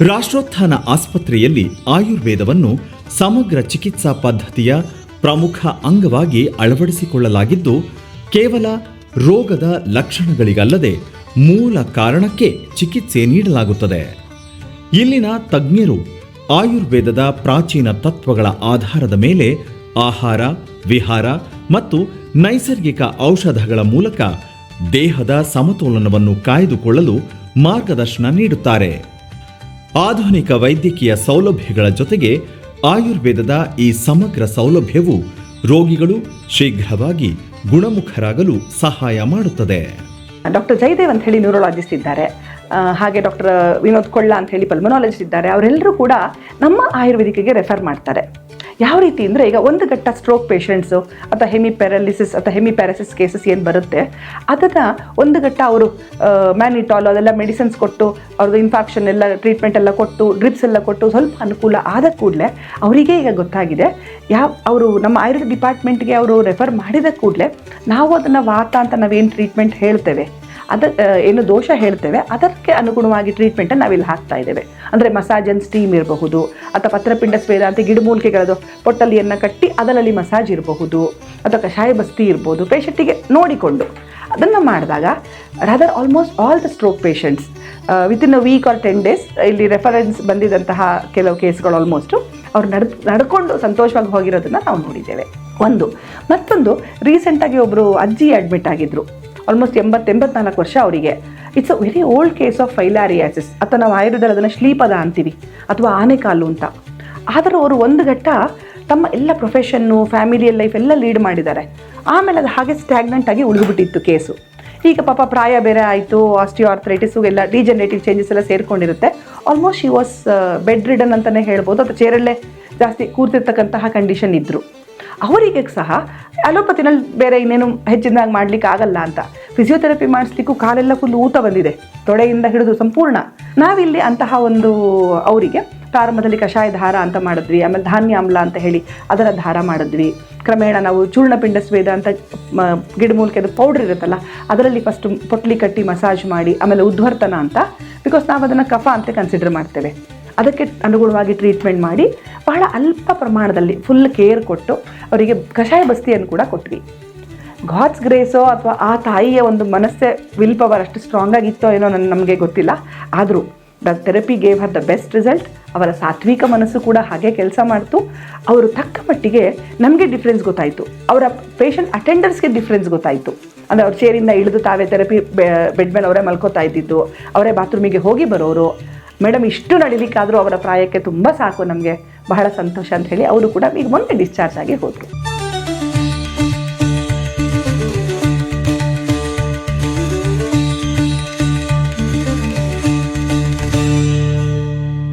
ರಾಷ್ಟ್ರೋತ್ಥಾನ ಆಸ್ಪತ್ರೆಯಲ್ಲಿ ಆಯುರ್ವೇದವನ್ನು ಸಮಗ್ರ ಚಿಕಿತ್ಸಾ ಪದ್ಧತಿಯ ಪ್ರಮುಖ ಅಂಗವಾಗಿ ಅಳವಡಿಸಿಕೊಳ್ಳಲಾಗಿದ್ದು, ಕೇವಲ ರೋಗದ ಲಕ್ಷಣಗಳಿಗಲ್ಲದೆ ಮೂಲ ಕಾರಣಕ್ಕೆ ಚಿಕಿತ್ಸೆ ನೀಡಲಾಗುತ್ತದೆ. ಇಲ್ಲಿನ ತಜ್ಞರು ಆಯುರ್ವೇದದ ಪ್ರಾಚೀನ ತತ್ವಗಳ ಆಧಾರದ ಮೇಲೆ ಆಹಾರ, ವಿಹಾರ ಮತ್ತು ನೈಸರ್ಗಿಕ ಔಷಧಗಳ ಮೂಲಕ ದೇಹದ ಸಮತೋಲನವನ್ನು ಕಾಯ್ದುಕೊಳ್ಳಲು ಮಾರ್ಗದರ್ಶನ ನೀಡುತ್ತಾರೆ. ಆಧುನಿಕ ವೈದ್ಯಕೀಯ ಸೌಲಭ್ಯಗಳ ಜೊತೆಗೆ ಆಯುರ್ವೇದದ ಈ ಸಮಗ್ರ ಸೌಲಭ್ಯವು ರೋಗಿಗಳು ಶೀಘ್ರವಾಗಿ ಗುಣಮುಖರಾಗಲು ಸಹಾಯ ಮಾಡುತ್ತದೆ. ಡಾಕ್ಟರ್ ಜಯದೇವ್ ಅಂತ ಹೇಳಿ ನ್ಯೂರೋಲಾಜಿಸ್ಟ್ ಇದ್ದಾರೆ. ಹಾಗೆ ಡಾಕ್ಟರ್ ವಿನೋದ್ ಕೊಳ್ಳ ಅಂತ ಹೇಳಿ ಪಲ್ಮನಾಲಜಿಸ್ಟ್ ಇದ್ದಾರೆ. ಅವರೆಲ್ಲರೂ ಕೂಡ ನಮ್ಮ ಆಯುರ್ವೇದಿಕೆಗೆ ರೆಫರ್ ಮಾಡ್ತಾರೆ. ಯಾವ ರೀತಿ ಅಂದರೆ ಈಗ ಒಂದು ಘಟ್ಟ ಸ್ಟ್ರೋಕ್ ಪೇಷಂಟ್ಸು ಅಥವಾ ಹೆಮಿ ಪ್ಯಾರಾಲಿಸಿಸ್ ಅಥವಾ ಹೆಮಿ ಪ್ಯಾರಾಸಿಸ್ ಕೇಸಸ್ ಏನು ಬರುತ್ತೆ, ಅದನ್ನು ಒಂದು ಘಟ್ಟ ಅವರು ಮ್ಯಾನಿಟಾಲ್ ಅದೆಲ್ಲ ಮೆಡಿಸಿನ್ಸ್ ಕೊಟ್ಟು ಅವ್ರದ್ದು ಇನ್ಫಾಕ್ಷನ್ ಎಲ್ಲ ಟ್ರೀಟ್ಮೆಂಟ್ ಎಲ್ಲ ಕೊಟ್ಟು ಡ್ರಿಪ್ಸ್ ಎಲ್ಲ ಕೊಟ್ಟು ಸ್ವಲ್ಪ ಅನುಕೂಲ ಆದ ಕೂಡಲೇ ಅವರಿಗೆ ಈಗ ಗೊತ್ತಾಗಿದೆ. ಯಾವ, ಅವರು ನಮ್ಮ ಆಯುರ್ವೇದ ಡಿಪಾರ್ಟ್ಮೆಂಟ್ಗೆ ಅವರು ರೆಫರ್ ಮಾಡಿದ ಕೂಡಲೇ ನಾವು ಅದನ್ನು ವಾತ ಅಂತ ನಾವೇನು ಟ್ರೀಟ್ಮೆಂಟ್ ಹೇಳ್ತೇವೆ? ಅದ ಏನು ದೋಷ ಹೇಳ್ತೇವೆ, ಅದಕ್ಕೆ ಅನುಗುಣವಾಗಿ ಟ್ರೀಟ್ಮೆಂಟನ್ನು ನಾವಿಲ್ಲಿ ಹಾಕ್ತಾ ಇದ್ದೇವೆ. ಅಂದರೆ ಮಸಾಜ್ ಅಂಡ್ ಸ್ಟೀಮ್ ಇರಬಹುದು, ಅಥವಾ ಪತ್ರಪಿಂಡ ಸ್ವೇದ ಅಂತ ಗಿಡಮೂಲಿಕೆಗಳದು ಪೊಟ್ಟಲಿಯನ್ನು ಕಟ್ಟಿ ಅದರಲ್ಲಿ ಮಸಾಜ್ ಇರಬಹುದು, ಅಥವಾ ಕಷಾಯ ಬಸ್ತಿ ಇರ್ಬೋದು, ಪೇಷಂಟಿಗೆ ನೋಡಿಕೊಂಡು. ಅದನ್ನು ಮಾಡಿದಾಗ rather almost all the stroke patients within a week or ten days ಇಲ್ಲಿ ರೆಫರೆನ್ಸ್ ಬಂದಿದ್ದಂತಹ ಕೆಲವು ಕೇಸ್ಗಳು ಆಲ್ಮೋಸ್ಟು ಅವ್ರು ನಡ್ ನಡ್ಕೊಂಡು ಸಂತೋಷವಾಗಿ ಹೋಗಿರೋದನ್ನು ನಾವು ನೋಡಿದ್ದೇವೆ. ಒಂದು. ಮತ್ತೊಂದು ರೀಸೆಂಟಾಗಿ ಒಬ್ಬರು ಅಜ್ಜಿ ಅಡ್ಮಿಟ್ ಆಗಿದ್ರು. ಆಲ್ಮೋಸ್ಟ್ ಎಂಬತ್ತು ಎಂಬತ್ನಾಲ್ಕು ವರ್ಷ ಅವರಿಗೆ. It's a very old case of filariasis ಅಥವಾ ನಾವು ಆಯುರ್ವೇದದಲ್ಲಿ ಅದನ್ನು ಶ್ಲೀಪದ ಅಂತೀವಿ, ಅಥವಾ ಆನೆಕಾಲು ಅಂತ. ಆದರೂ ಅವರು ಒಂದು ಘಟ್ಟ ತಮ್ಮ ಎಲ್ಲ ಪ್ರೊಫೆಷನ್ನು ಫ್ಯಾಮಿಲಿಯಲ್ ಲೈಫ್ ಎಲ್ಲ ಲೀಡ್ ಮಾಡಿದ್ದಾರೆ. ಆಮೇಲೆ ಅದು ಹಾಗೆ ಸ್ಟ್ಯಾಗ್ನೆಂಟ್ ಆಗಿ ಉಳಿದುಬಿಟ್ಟಿತ್ತು ಕೇಸು ಈಗ ಪಾಪ ಪ್ರಾಯ ಬೇರೆ ಆಯಿತು ಆಸ್ಟಿಯೋ ಎಲ್ಲ ಡಿಜನರೇಟಿವ್ ಚೇಂಜಸ್ ಎಲ್ಲ ಸೇರಿಕೊಂಡಿರುತ್ತೆ. Almost she was bedridden ಅಂತಲೇ ಹೇಳ್ಬೋದು, ಅಥವಾ ಚೇರಲ್ಲೇ ಜಾಸ್ತಿ ಕೂರ್ತಿರ್ತಕ್ಕಂತಹ ಕಂಡೀಷನ್ ಇದ್ದರು ಅವರಿಗೆ ಸಹ ಅಲೋಪತಿನಲ್ಲಿ ಬೇರೆ ಇನ್ನೇನು ಹೆಚ್ಚಿನದಾಗಿ ಮಾಡ್ಲಿಕ್ಕೆ ಆಗಲ್ಲ ಅಂತ. ಫಿಸಿಯೋಥೆರಪಿ ಮಾಡಿಸ್ಲಿಕ್ಕೂ ಕಾಲೆಲ್ಲ ಫುಲ್ ಊತ ಬಂದಿದೆ. ತೊಡೆಯಿಂದ ಹಿಡಿದು ಸಂಪೂರ್ಣ. ನಾವಿಲ್ಲಿ ಅಂತಹ ಒಂದು ಅವರಿಗೆ ಪ್ರಾರಂಭದಲ್ಲಿ ಕಷಾಯ ಧಾರ ಅಂತ ಮಾಡಿದ್ವಿ, ಆಮೇಲೆ ಧಾನ್ಯ ಆಮ್ಲ ಅಂತ ಹೇಳಿ ಅದರ ಧಾರ ಮಾಡಿದ್ವಿ. ಕ್ರಮೇಣ ನಾವು ಚೂರ್ಣಪಿಂಡ ಸ್ವೇದ ಅಂತ ಗಿಡಮೂಲಿಕೆದು ಪೌಡ್ರ್ ಇರುತ್ತಲ್ಲ, ಅದರಲ್ಲಿ ಫಸ್ಟ್ ಪೊಟ್ಲಿ ಕಟ್ಟಿ ಮಸಾಜ್ ಮಾಡಿ, ಆಮೇಲೆ ಉದ್ವರ್ತನ ಅಂತ. ಬಿಕಾಸ್ ನಾವು ಅದನ್ನು ಕಫ ಅಂತ ಕನ್ಸಿಡರ್ ಮಾಡ್ತೇವೆ. ಅದಕ್ಕೆ ಅನುಗುಣವಾಗಿ ಟ್ರೀಟ್ಮೆಂಟ್ ಮಾಡಿ ಬಹಳ ಅಲ್ಪ ಪ್ರಮಾಣದಲ್ಲಿ ಫುಲ್ ಕೇರ್ ಕೊಟ್ಟು ಅವರಿಗೆ ಕಷಾಯ ಬಸ್ತಿಯನ್ನು ಕೂಡ ಕೊಟ್ವಿ. ಗಾಡ್ಸ್ ಗ್ರೇಸೋ ಅಥವಾ ಆ ತಾಯಿಯ ಒಂದು ಮನಸ್ಸೇ ವಿಲ್ ಪವರ್ ಅಷ್ಟು ಸ್ಟ್ರಾಂಗ್ ಆಗಿತ್ತೋ ಏನೋ ನನ್ನ ನಮಗೆ ಗೊತ್ತಿಲ್ಲ. ಆದರೂ the therapy gave her the best result ಅವರ ಸಾತ್ವಿಕ ಮನಸ್ಸು ಕೂಡ ಹಾಗೆ ಕೆಲಸ ಮಾಡ್ತು. ಅವರು ತಕ್ಕ ಮಟ್ಟಿಗೆ ನಮಗೆ ಡಿಫ್ರೆನ್ಸ್ ಗೊತ್ತಾಯಿತು. ಅವರ ಪೇಷಂಟ್ ಅಟೆಂಡರ್ಸ್ಗೆ ಡಿಫ್ರೆನ್ಸ್ ಗೊತ್ತಾಯಿತು. ಅಂದರೆ ಅವ್ರ ಚೇರಿಂದ ಇಳಿದು ತಾವೇ ಥೆರಪಿ ಬೆಡ್ ಮೇಲೆ ಅವರೇ ಮಲ್ಕೋತಾ ಇದ್ದಿದ್ದು, ಅವರೇ ಬಾತ್ರೂಮಿಗೆ ಹೋಗಿ ಬರೋರು. ಮೇಡಮ್ ಇಷ್ಟು ನಡಿಲಿಕ್ಕಾದರೂ ಅವರ ಪ್ರಾಯಕ್ಕೆ ತುಂಬ ಸಾಕು ನಮಗೆ. ಬಹಳ ಸಂತೋಷ ಅಂತ ಹೇಳಿ ಅವರು ಕೂಡ ಈಗ ಮೊನ್ನೆ ಡಿಸ್ಚಾರ್ಜ್ ಆಗಿ ಹೋದರು.